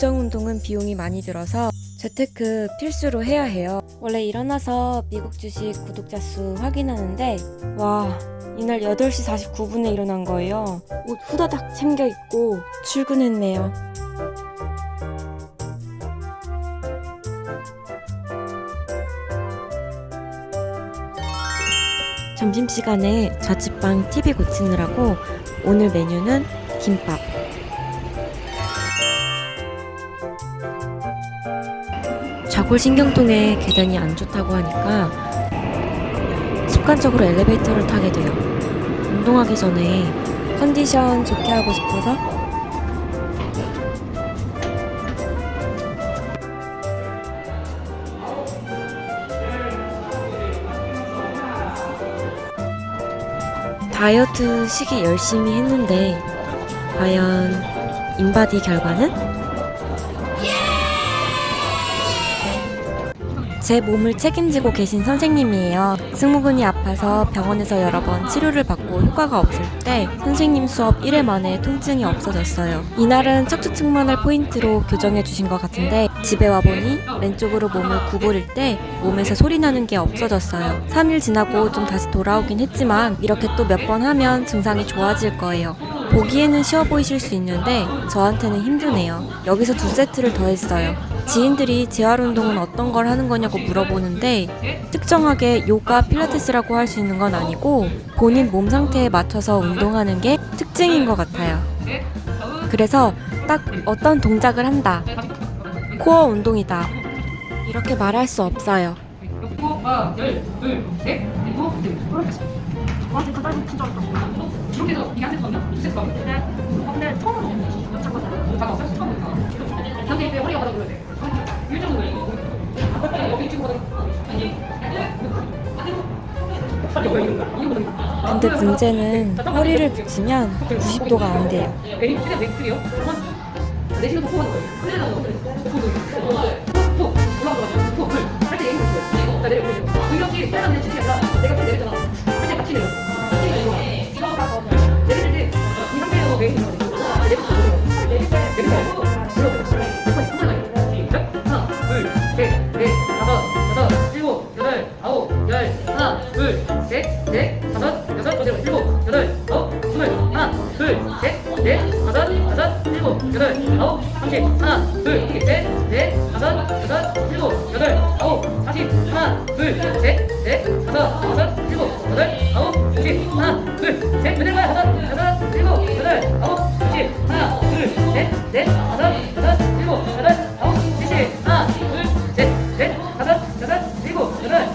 교정 운동은 비용이 많이 들어서 재테크 필수로 해야 해요. 원래 일어나서 미국 주식 구독자 수 확인하는데 와 이날 8시 49분에 일어난 거예요. 옷 후다닥 챙겨 입고 출근했네요. 점심시간에 자취방 TV 고치느라고 오늘 메뉴는 김밥. 골신경통에 계단이 안 좋다고 하니까 습관적으로 엘리베이터를 타게 돼요. 운동하기 전에 컨디션 좋게 하고 싶어서 다이어트 시기 열심히 했는데 과연 인바디 결과는? 제 몸을 책임지고 계신 선생님이에요. 승모근이 아파서 병원에서 여러 번 치료를 받고 효과가 없을 때 선생님 수업 1회 만에 통증이 없어졌어요. 이날은 척추 측만을 포인트로 교정해 주신 것 같은데 집에 와보니 왼쪽으로 몸을 구부릴 때 몸에서 소리 나는 게 없어졌어요. 3일 지나고 좀 다시 돌아오긴 했지만 이렇게 또 몇 번 하면 증상이 좋아질 거예요. 보기에는 쉬워 보이실 수 있는데 저한테는 힘드네요. 여기서 두 세트를 더 했어요. 지인들이 재활 운동은 어떤 걸 하는 거냐고 물어보는데 특정하게 요가 필라테스라고 할 수 있는 건 아니고 본인 몸 상태에 맞춰서 운동하는 게 특징인 것 같아요. 그래서 딱 어떤 동작을 한다. 코어 운동이다. 이렇게 말할 수 없어요. 1, 2, 3, 4, 어? 네. 그렇지. 와, 근데 진짜 어렵다. 어? 이렇게 해서 이게 한 세트 맞나? 두 세트 맞나? 네. 근데 처음으로 잠깐 잘. 잠깐 왔어요? 처음 먹는 거. 근데 아, 왜 허리가 받아 그래야 돼? 일정도 왜? 네, 여기 근데 문제는 아, 허리를 붙이면 90도가 안 돼요. 내시도 포함 거예요. 그래서 포도. 포도. 올라가고 포도. 할때 얘기해 주세요. 네, 어, 나 내려오고. 이렇게 때려 셋, 넷, 다섯, 여섯, 일곱, 여덟, 아홉, 삼십, 하나, 둘, 셋, 넷, 다섯, 여섯, 일곱, 여덟, 아홉, 사십, 하나, 둘, 셋, 넷, 다섯, 여섯, 일곱, 여덟, 아홉, 육십, 하나, 둘, 셋, 몇 개야? 다섯, 여섯, 일곱, 여덟, 아홉, 육십, 하나, 둘, 셋, 넷, 다섯, 여섯, 일곱, 여덟, 아홉, 칠십, 하나, 둘, 셋, 넷, 다섯, 여섯, 일곱, 여덟,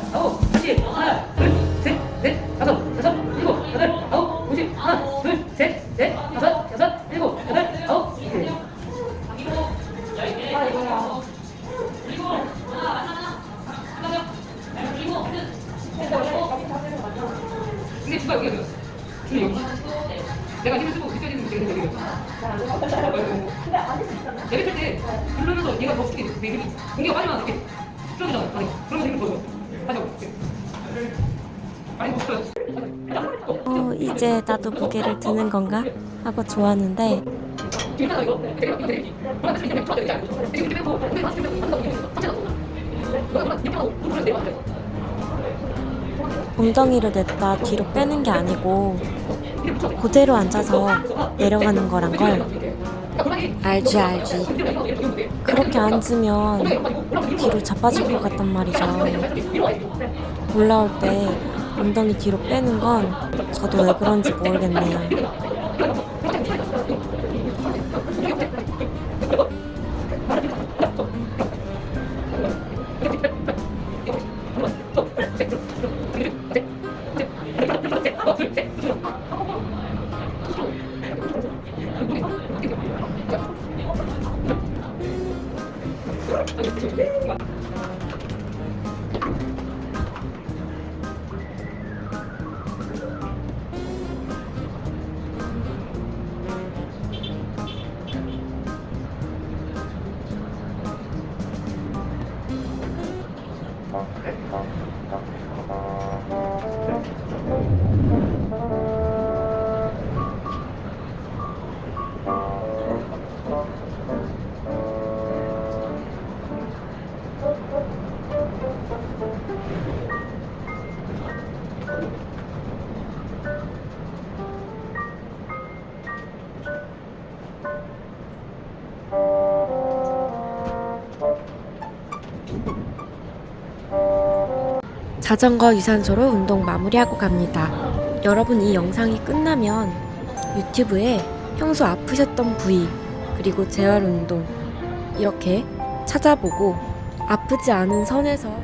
근데 들었어. 주는 여기. 내가 힘을 쓰고 느껴지는 게 되게 되게. 내뱉을 때 누르면서 얘가 더 죽게 돼. 힘이. 공기가 빠지면 이렇게 줄어들잖아. 아니, 그러면 힘을 더 줘. 다시 하고. 아니, 못 줘요. 어, 이제 나도 무게를 드는 건가? 하고 좋았는데 엉덩이를 냈다 뒤로 빼는 게 아니고 그대로 앉아서 내려가는 거란 걸 알지 알지. 그렇게 앉으면 뒤로 자빠질 것 같단 말이죠. 올라올 때 엉덩이 뒤로 빼는 건 저도 왜 그런지 모르겠네요 자전거 유산소로 운동 마무리하고 갑니다. 여러분 이 영상이 끝나면 유튜브에 평소 아프셨던 부위 그리고 재활 운동 이렇게 찾아보고 아프지 않은 선에서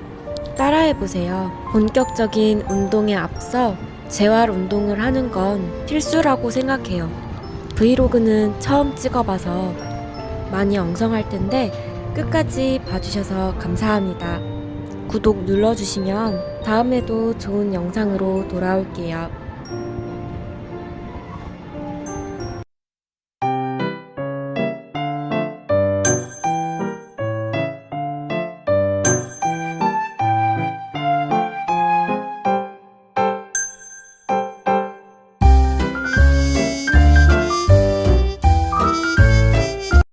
따라해 보세요. 본격적인 운동에 앞서 재활 운동을 하는 건 필수라고 생각해요. 브이로그는 처음 찍어봐서 많이 엉성할 텐데 끝까지 봐주셔서 감사합니다. 구독 눌러주시면 다음에도 좋은 영상으로 돌아올게요.